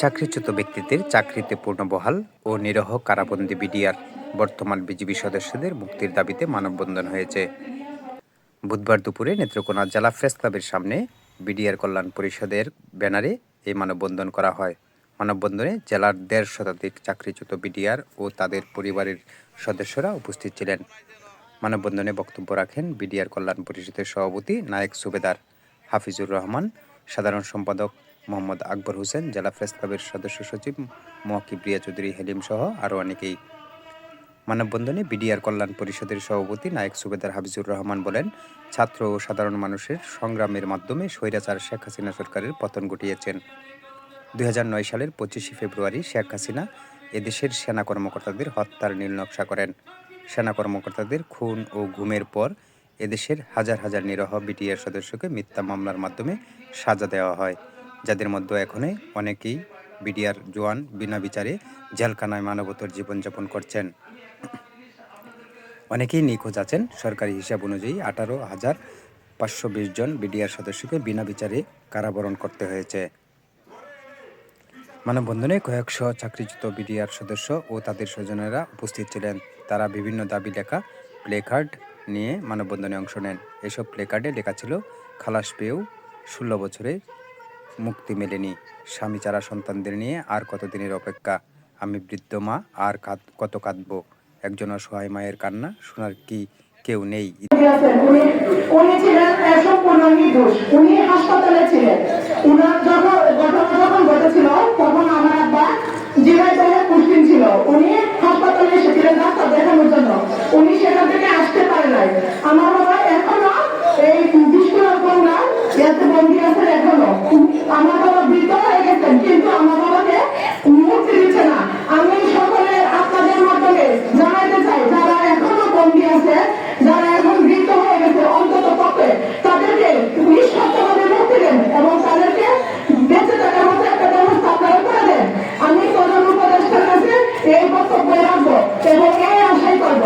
চাকরিচ্যুত ব্যক্তিদের চাকরিতে পূর্ণবহাল ও নিরহ কারাবন্দী বিডিআর, বর্তমান বিজিবি সদস্যদের মুক্তির দাবিতে মানববন্ধন হয়েছে। বুধবার দুপুরে নেত্রকোনা জেলা প্রেস ক্লাবের সামনে বিডিআর কল্যাণ পরিষদের ব্যানারে এই মানববন্ধন করা হয়। মানববন্ধনে জেলার দেড় শতাধিক চাকরিচ্যুত বিডিআর ও তাদের পরিবারের সদস্যরা উপস্থিত ছিলেন। মানববন্ধনে বক্তব্য রাখেন বিডিআর কল্যাণ পরিষদের সভাপতি নায়েক সুবেদার, হাফিজুর রহমান, সাধারণ সম্পাদক মোহাম্মদ আকবর হোসেন, জেলা প্রেস ক্লাবের সদস্য সচিব মোয়াকিব রিয়া চৌধুরী, হেলিম সহ আরও অনেকেই। মানববন্ধনে বিডিআর কল্যাণ পরিষদের সভাপতি নায়েক সুবেদার হাফিজুর রহমান বলেন, ছাত্র ও সাধারণ মানুষের সংগ্রামের মাধ্যমে স্বৈরাচার শেখ হাসিনা সরকারের পতন ঘটিয়েছেন। দুই হাজার নয় সালের পঁচিশে ফেব্রুয়ারি শেখ হাসিনা এদেশের সেনা কর্মকর্তাদের হত্যার নীলনকশা করেন। সেনা কর্মকর্তাদের খুন ও ঘুমের পর এদেশের হাজার হাজার নিরহ বিটিআর সদস্যকে মিথ্যা মামলার মাধ্যমে সাজা দেওয়া হয়। যাদের মধ্যে এখনই অনেকেই বিডিআর জোয়ান বিনা বিচারে জেলখানায় মানবতর জীবনযাপন করছেন। অনেকেই নিখোঁজ আছেন। সরকারি হিসাব অনুযায়ী আঠারো হাজার পাঁচশো বিশ জন বিডিআর সদস্যকে বিনা বিচারে কারাবরণ করতে হয়েছে। মানববন্ধনে কয়েকশো চাকরিচ্যুত বিডিআর সদস্য ও তাদের স্বজনেরা উপস্থিত ছিলেন। তারা বিভিন্ন দাবি লেখা প্লেকার্ড নিয়ে মানববন্ধনে অংশ নেন। এসব প্লেকার্ডে লেখা ছিল, খালাস পেয়েও ষোলো বছরে মুক্তি মেলেনি। স্বামী চারা সন্তানদের নিয়ে আর কতদিনের অপেক্ষা? আমি বৃদ্ধ মা, আর কত কাঁদব? একজন অসহায় মায়ের কান্না শোনার কি কেউ নেই? যখন ঘটেছিল, তখন আমার পুষ্টিন ছিল। উনি এত বন্দি আছেন এখনও? আমার বাবা কিন্তু আমার বাবাকে মুক্তি দিচ্ছে না। আমি সকলের আপনাদের মাধ্যমে জানাইতে চাই, যারা এখনও বন্দি আছে, যারা এখন বৃদ্ধ হয়ে গেছে অন্তত পক্ষে, তাদেরকে নিঃশব্দভাবে মুক্তি দেন এবং তাদেরকে বেঁচে থাকার একটা ব্যবস্থা আপনারা করে দেন। আমি প্রধান উপদেষ্টার কাছে এই বক্তব্য রাখব এবং এই আশাই করব।